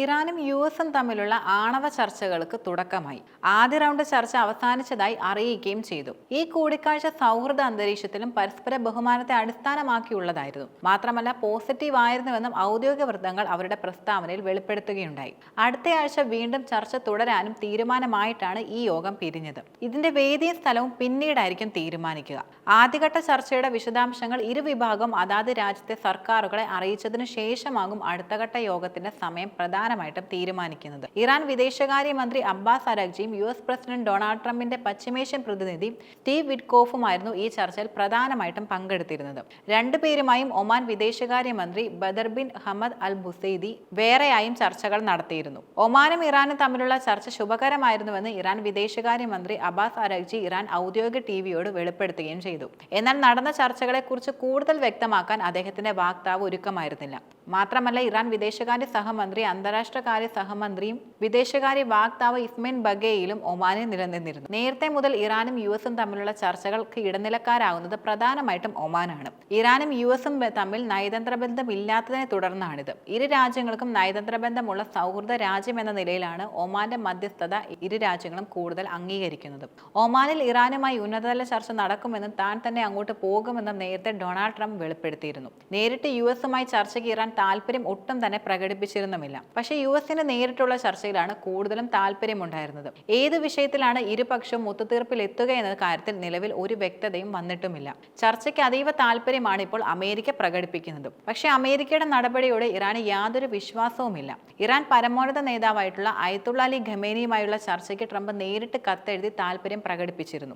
ഇറാനും യു എസും തമ്മിലുള്ള ആണവ ചർച്ചകൾക്ക് തുടക്കമായി. ആദ്യ റൗണ്ട് ചർച്ച അവസാനിച്ചതായി അറിയിക്കുകയും ചെയ്തു. ഈ കൂടിക്കാഴ്ച സൗഹൃദ അന്തരീക്ഷത്തിലും പരസ്പര ബഹുമാനത്തെ അടിസ്ഥാനമാക്കിയുള്ളതായിരുന്നു. മാത്രമല്ല പോസിറ്റീവ് ആയിരുന്നുവെന്നും ഔദ്യോഗിക വൃത്തങ്ങൾ അവരുടെ പ്രസ്താവനയിൽ വെളിപ്പെടുത്തുകയുണ്ടായി. അടുത്തയാഴ്ച വീണ്ടും ചർച്ച തുടരാനും തീരുമാനമായിട്ടാണ് ഈ യോഗം പിരിഞ്ഞത്. ഇതിന്റെ വേദിയും സ്ഥലവും പിന്നീടായിരിക്കും തീരുമാനിക്കുക. ആദ്യഘട്ട ചർച്ചയുടെ വിശദാംശങ്ങൾ ഇരുവിഭാഗം അതാത് രാജ്യത്തെ സർക്കാരുകളെ അറിയിച്ചതിനു ശേഷമാകും അടുത്തഘട്ട യോഗത്തിന്റെ സമയം പ്രധാനമായിട്ടും തീരുമാനിക്കുന്നത്. ഇറാൻ വിദേശകാര്യമന്ത്രി അബ്ബാസ് അരഗ്ജിയും യു എസ് പ്രസിഡന്റ് ഡൊണാൾഡ് ട്രംപിന്റെ പശ്ചിമേഷ്യൻ പ്രതിനിധി സ്റ്റീവ് വിഡ്കോഫുമായിരുന്നു ഈ ചർച്ചയിൽ പ്രധാനമായിട്ടും പങ്കെടുത്തിരുന്നത്. രണ്ടുപേരുമായും ഒമാൻ വിദേശകാര്യമന്ത്രി Badr bin Hamad Al Busaidi വേറെയായും ചർച്ചകൾ നടത്തിയിരുന്നു. ഒമാനും ഇറാനും തമ്മിലുള്ള ചർച്ച ശുഭകരമായിരുന്നുവെന്ന് ഇറാൻ വിദേശകാര്യമന്ത്രി അബ്ബാസ് അരഗ്ജി ഇറാൻ ഔദ്യോഗിക ടിവിയോട് വെളിപ്പെടുത്തുകയും ചെയ്തു. എന്നാൽ നടന്ന ചർച്ചകളെക്കുറിച്ച് കൂടുതൽ വ്യക്തമാക്കാൻ അദ്ദേഹത്തിന്റെ വാക്താവ് ഒരുക്കമായിരുന്നില്ല. മാത്രമല്ല ഇറാൻ വിദേശകാര്യ സഹമന്ത്രി അന്താരാഷ്ട്രകാര്യ സഹമന്ത്രിയും വിദേശകാര്യ വാക്താവ് ഇസ്മൈൻ ബഗേയിലും ഒമാനിൽ നിലനിന്നിരുന്നു. നേരത്തെ മുതൽ ഇറാനും യു എസും തമ്മിലുള്ള ചർച്ചകൾക്ക് ഇടനിലക്കാരാകുന്നത് പ്രധാനമായിട്ടും ഒമാനാണ്. ഇറാനും യു എസും തമ്മിൽ നയതന്ത്ര ബന്ധമില്ലാത്തതിനെ തുടർന്നാണിത്. ഇരു രാജ്യങ്ങൾക്കും നയതന്ത്ര ബന്ധമുള്ള സൗഹൃദ രാജ്യം എന്ന നിലയിലാണ് ഒമാന്റെ മധ്യസ്ഥത ഇരു രാജ്യങ്ങളും കൂടുതൽ അംഗീകരിക്കുന്നത്. ഒമാനിൽ ഇറാനുമായി ഉന്നതതല ചർച്ച നടക്കുമെന്നും താൻ തന്നെ അങ്ങോട്ട് പോകുമെന്നും നേരത്തെ ഡൊണാൾഡ് ട്രംപ് വെളിപ്പെടുത്തിയിരുന്നു. നേരിട്ട് യു എസുമായി ചർച്ചയ്ക്ക് ഇറാൻ താല്പര്യം ഒട്ടും തന്നെ പ്രകടിപ്പിച്ചിരുന്നുമില്ല. പക്ഷേ യു എസിന് നേരിട്ടുള്ള ചർച്ചയിലാണ് കൂടുതലും താല്പര്യമുണ്ടായിരുന്നത്. ഏത് വിഷയത്തിലാണ് ഇരുപക്ഷവും ഒത്തുതീർപ്പിൽ എത്തുക എന്ന കാര്യത്തിൽ നിലവിൽ ഒരു വ്യക്തതയും വന്നിട്ടുമില്ല. ചർച്ചയ്ക്ക് അതീവ താല്പര്യമാണ് ഇപ്പോൾ അമേരിക്ക പ്രകടിപ്പിക്കുന്നത്. പക്ഷേ അമേരിക്കയുടെ നടപടിയോട് ഇറാന് യാതൊരു വിശ്വാസവുമില്ല. ഇറാൻ പരമോന്നത നേതാവായിട്ടുള്ള അയത്തുള്ള അലി ഖമേനിയുമായുള്ള ചർച്ചയ്ക്ക് ട്രംപ് നേരിട്ട് കത്തെഴുതി താല്പര്യം പ്രകടിപ്പിച്ചിരുന്നു.